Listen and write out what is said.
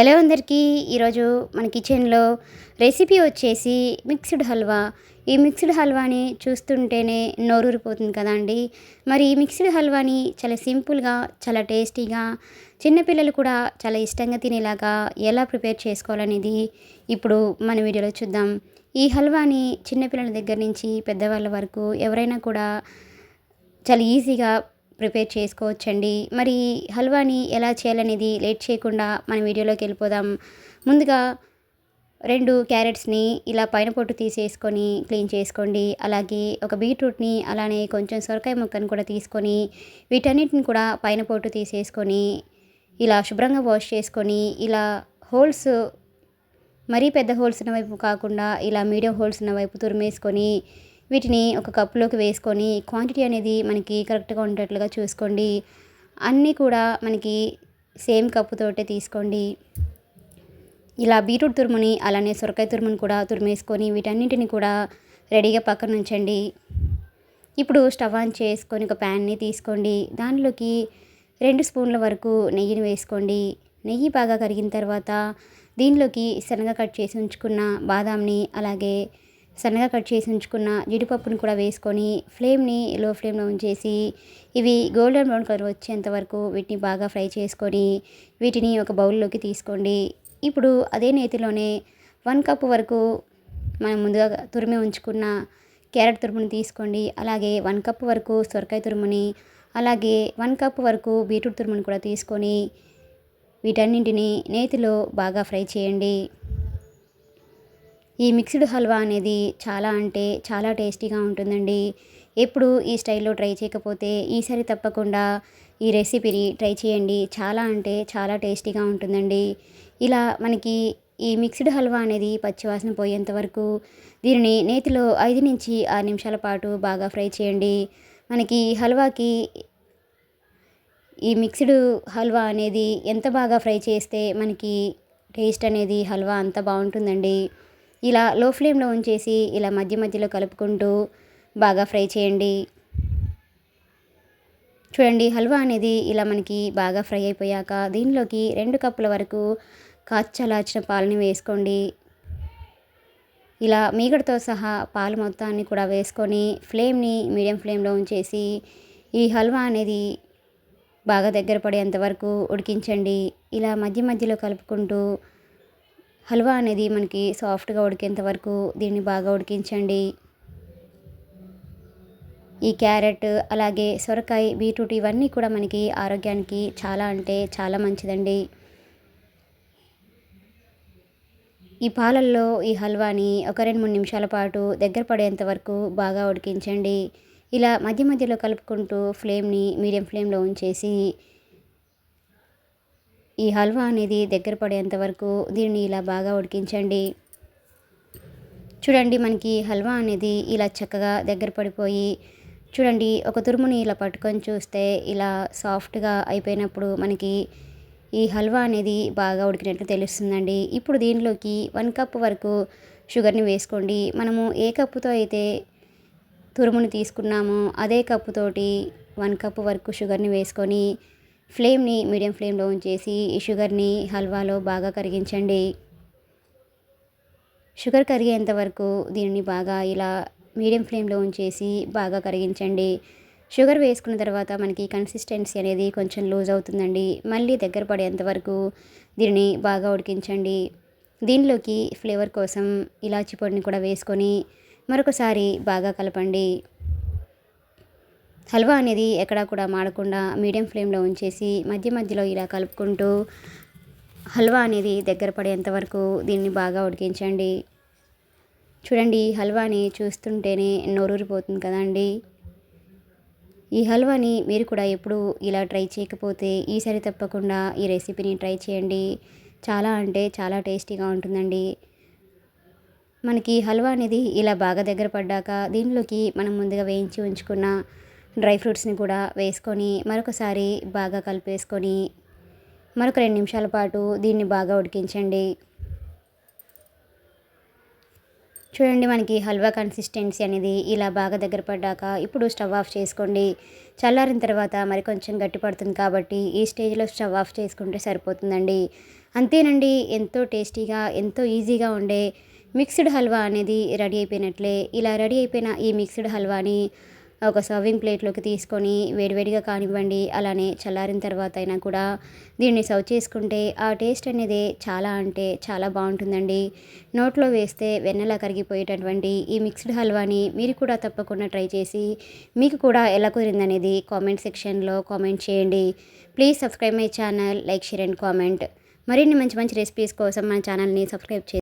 Hello అందరికీ. ఈరోజు మన కిచెన్లో రెసిపీ వచ్చేసి మిక్స్డ్ హల్వా. ఈ మిక్స్డ్ హల్వాని చూస్తుంటేనే నోరూరిపోతుంది కదా అండి. మరి ఈ మిక్స్డ్ హల్వాని చాలా సింపుల్గా చాలా టేస్టీగా చిన్నపిల్లలు కూడా చాలా ఇష్టంగా తినేలాగా ఎలా ప్రిపేర్ చేసుకోవాలనేది ఇప్పుడు మన వీడియోలో చూద్దాం. ఈ హల్వాని చిన్నపిల్లల దగ్గర నుంచి పెద్దవాళ్ళ వరకు ఎవరైనా కూడా చాలా ఈజీగా ప్రిపేర్ చేసుకోవచ్చండి. మరి హల్వాని ఎలా చేయాలనేది లేట్ చేయకుండా మన వీడియోలోకి వెళ్ళిపోదాం. ముందుగా రెండు క్యారెట్స్ని ఇలా పైన పొట్టు తీసేసుకొని క్లీన్ చేసుకోండి. అలాగే ఒక బీట్రూట్ని అలానే కొంచెం సొరకాయ ముక్కను కూడా తీసుకొని వీటన్నిటిని కూడా పైన పొట్టు తీసేసుకొని ఇలా శుభ్రంగా వాష్ చేసుకొని ఇలా హోల్స్ మరీ పెద్ద హోల్స్ ఉన్న వైపు కాకుండా ఇలా మీడియం హోల్స్ ఉన్న వైపు తురిమేసుకొని వీటిని ఒక కప్పులోకి వేసుకొని క్వాంటిటీ అనేది మనకి కరెక్ట్గా ఉండేట్లుగా చూసుకోండి. అన్నీ కూడా మనకి సేమ్ కప్పుతోటే తీసుకోండి. ఇలా బీట్రూట్ తురుముని అలానే సొరకాయ తురుముని కూడా తురిమేసుకొని వీటన్నిటిని కూడా రెడీగా పక్కన ఉంచండి. ఇప్పుడు స్టవ్ ఆన్ చేసుకొని ఒక ప్యాన్ని తీసుకోండి. దానిలోకి రెండు స్పూన్ల వరకు నెయ్యిని వేసుకోండి. నెయ్యి బాగా కరిగిన తర్వాత దీనిలోకి శనగ కట్ చేసి ఉంచుకున్న బాదాంని అలాగే సన్నగా కట్ చేసి ఉంచుకున్న జీడిపప్పుని కూడా వేసుకొని ఫ్లేమ్ని లో ఫ్లేమ్లో ఉంచేసి ఇవి గోల్డెన్ బ్రౌన్ కలర్ వచ్చేంత వరకు వీటిని బాగా ఫ్రై చేసుకొని వీటిని ఒక బౌల్లోకి తీసుకోండి. ఇప్పుడు అదే నేతిలోనే వన్ కప్ వరకు మనం ముందుగా తురిమి ఉంచుకున్న క్యారెట్ తురుముని తీసుకోండి. అలాగే వన్ కప్ వరకు సొరకాయ తురుముని అలాగే వన్ కప్ వరకు బీట్రూట్ తురుముని కూడా తీసుకొని వీటన్నింటిని నేతిలో బాగా ఫ్రై చేయండి. ఈ మిక్స్డ్ హల్వా అనేది చాలా అంటే చాలా టేస్టీగా ఉంటుందండి. ఎప్పుడు ఈ స్టైల్లో ట్రై చేయకపోతే ఈసారి తప్పకుండా ఈ రెసిపీని ట్రై చేయండి. చాలా అంటే చాలా టేస్టీగా ఉంటుందండి. ఇలా మనకి ఈ మిక్స్డ్ హల్వా అనేది పచ్చివాసన పోయేంత వరకు దీనిని నేతిలో ఐదు నుంచి ఆరు నిమిషాల పాటు బాగా ఫ్రై చేయండి. మనకి హల్వాకి ఈ మిక్స్డ్ హల్వా అనేది ఎంత బాగా ఫ్రై చేస్తే మనకి టేస్ట్ అనేది హల్వా అంత బాగుంటుందండి. ఇలా లో ఫ్లేమ్లో ఉంచేసి ఇలా మధ్య మధ్యలో కలుపుకుంటూ బాగా ఫ్రై చేయండి. చూడండి హల్వా అనేది ఇలా మనకి బాగా ఫ్రై అయిపోయాక దీనిలోకి రెండు కప్పుల వరకు కాచలాచిన పాలని వేసుకోండి. ఇలా మీగడతో సహా పాలు మొత్తాన్ని కూడా వేసుకొని ఫ్లేమ్ని మీడియం ఫ్లేమ్లో ఉంచేసి ఈ హల్వా అనేది బాగా దగ్గర పడేంత వరకు ఉడికించండి. ఇలా మధ్య మధ్యలో కలుపుకుంటూ హల్వా అనేది మనకి సాఫ్ట్గా ఉడికేంత వరకు దీన్ని బాగా ఉడికించండి. ఈ క్యారెట్ అలాగే సొరకాయ బీట్రూట్ ఇవన్నీ కూడా మనకి ఆరోగ్యానికి చాలా అంటే చాలా మంచిదండి. ఈ పాలల్లో ఈ హల్వాని ఒక రెండు మూడు నిమిషాల పాటు దగ్గర పడేంత వరకు బాగా ఉడికించండి. ఇలా మధ్య మధ్యలో కలుపుకుంటూ ఫ్లేమ్ని మీడియం ఫ్లేమ్లో ఉంచేసి ఈ హల్వా అనేది దగ్గర పడేంత వరకు దీన్ని ఇలా బాగా ఉడికించండి. చూడండి మనకి హల్వా అనేది ఇలా చక్కగా దగ్గర పడిపోయి చూడండి ఒక తురుముని ఇలా పట్టుకొని చూస్తే ఇలా సాఫ్ట్గా అయిపోయినప్పుడు మనకి ఈ హల్వా అనేది బాగా ఉడికినట్లు తెలుస్తుందండి. ఇప్పుడు దీనిలోకి వన్ కప్ వరకు షుగర్ని వేసుకోండి. మనము ఏ కప్పుతో అయితే తురుముని తీసుకున్నామో అదే కప్పుతోటి వన్ కప్ వరకు షుగర్ని వేసుకొని ఫ్లేమ్ని మీడియం ఫ్లేమ్లో ఉంచేసి ఈ షుగర్ని హల్వాలో బాగా కరిగించండి. షుగర్ కరిగేంత వరకు దీనిని బాగా ఇలా మీడియం ఫ్లేమ్లో ఉంచేసి బాగా కరిగించండి. షుగర్ వేసుకున్న తర్వాత మనకి కన్సిస్టెన్సీ అనేది కొంచెం లూజ్ అవుతుందండి. మళ్ళీ దగ్గర పడేంత వరకు దీనిని బాగా ఉడికించండి. దీనిలోకి ఫ్లేవర్ కోసం ఇలాచి పొడిని కూడా వేసుకొని మరొకసారి బాగా కలపండి. హల్వా అనేది ఎక్కడా కూడా మాడకుండా మీడియం ఫ్లేమ్లో ఉంచేసి మధ్య మధ్యలో ఇలా కలుపుకుంటూ హల్వా అనేది దగ్గర పడేంత వరకు దీన్ని బాగా ఉడికించండి. చూడండి హల్వాని చూస్తుంటేనే నోరూరిపోతుంది కదండి. ఈ హల్వాని మీరు కూడా ఎప్పుడు ఇలా ట్రై చేయకపోతే ఈసారి తప్పకుండా ఈ రెసిపీని ట్రై చేయండి. చాలా అంటే చాలా టేస్టీగా ఉంటుందండి. మనకి హల్వా అనేది ఇలా బాగా దగ్గర పడ్డాక దీనిలోకి మనం ముందుగా వేయించి ఉంచుకున్న డ్రై ఫ్రూట్స్ని కూడా వేసుకొని మరొకసారి బాగా కలిపేసుకొని మరొక రెండు నిమిషాల పాటు దీన్ని బాగా ఉడికించండి. చూడండి మనకి హల్వా కన్సిస్టెన్సీ అనేది ఇలా బాగా దగ్గర పడ్డాక ఇప్పుడు స్టవ్ ఆఫ్ చేసుకోండి. చల్లారిన తర్వాత మరి కొంచెం గట్టి పడుతుంది కాబట్టి ఈ స్టేజ్లో స్టవ్ ఆఫ్ చేసుకుంటే సరిపోతుందండి. అంతేనండి ఎంతో టేస్టీగా ఎంతో ఈజీగా ఉండే మిక్స్డ్ హల్వా అనేది రెడీ అయిపోయినట్లే. ఇలా రెడీ అయిపోయిన ఈ మిక్స్డ్ హల్వాని ఒక సర్వింగ్ ప్లేట్లోకి తీసుకొని వేడివేడిగా కానివ్వండి అలానే చల్లారిన తర్వాత అయినా కూడా దీన్ని సర్వ్ చేసుకుంటే ఆ టేస్ట్ అనేది చాలా అంటే చాలా బాగుంటుందండి. నోట్లో వేస్తే వెన్నెలా కరిగిపోయేటటువంటి ఈ మిక్స్డ్ హల్వాని మీరు కూడా తప్పకుండా ట్రై చేసి మీకు కూడా ఎలా కుదిరిందనేది కామెంట్ సెక్షన్లో కామెంట్ చేయండి. Please subscribe my channel like share and comment మరిన్ని మంచి మంచి రెసిపీస్ కోసం మన ఛానల్ని సబ్స్క్రైబ్ చేయండి